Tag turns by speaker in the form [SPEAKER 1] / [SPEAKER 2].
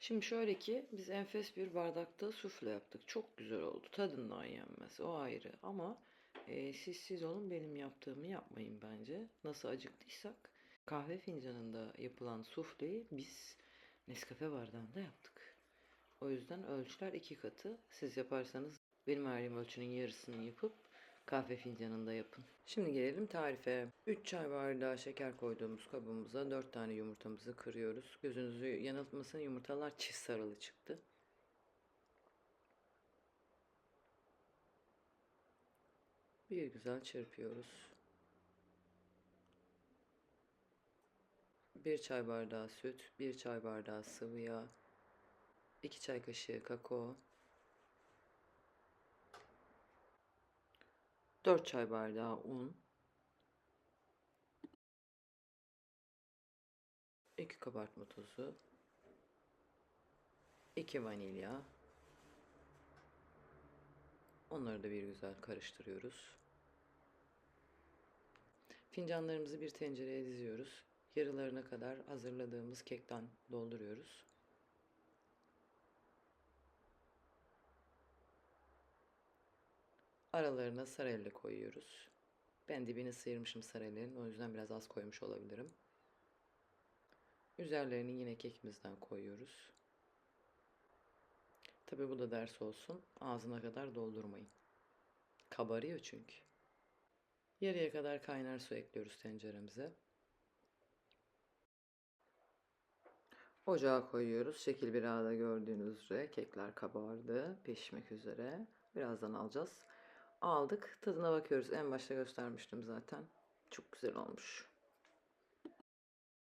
[SPEAKER 1] Şimdi şöyle ki biz enfes bir bardakta sufle yaptık. Çok güzel oldu. Tadından yenmez. O ayrı. Ama e, siz siz olun benim yaptığımı yapmayın bence. Nasıl acıktıysak kahve fincanında yapılan sufleyi biz Nescafe bardağında yaptık. O yüzden ölçüler iki katı. Siz yaparsanız benim verdiğim ölçünün yarısını yapıp kahve fincanında yapın. Şimdi gelelim tarife. 3 çay bardağı şeker koyduğumuz kabımıza 4 tane yumurtamızı kırıyoruz. Gözünüzü yanıltmasın yumurtalar çift sarılı çıktı. Bir güzel çırpıyoruz. Bir çay bardağı süt, bir çay bardağı sıvı yağ, 2 çay kaşığı kakao, 4 çay bardağı un, 2 kabartma tozu, 2 vanilya. Onları da bir güzel karıştırıyoruz. Fincanlarımızı bir tencereye diziyoruz. Yarılarına kadar hazırladığımız kekten dolduruyoruz. Aralarına sarelle koyuyoruz. Ben dibini sıyırmışım sarellerin. O yüzden biraz az koymuş olabilirim. Üzerlerini yine kekimizden koyuyoruz. Tabi bu da ders olsun. Ağzına kadar doldurmayın. Kabarıyor çünkü. Yarıya kadar kaynar su ekliyoruz tenceremize. Ocağa koyuyoruz. Şekil bir ağda gördüğünüz üzere kekler kabardı. Pişmek üzere. Birazdan alacağız. Aldık. Tadına bakıyoruz. En başta göstermiştim zaten. Çok güzel olmuş.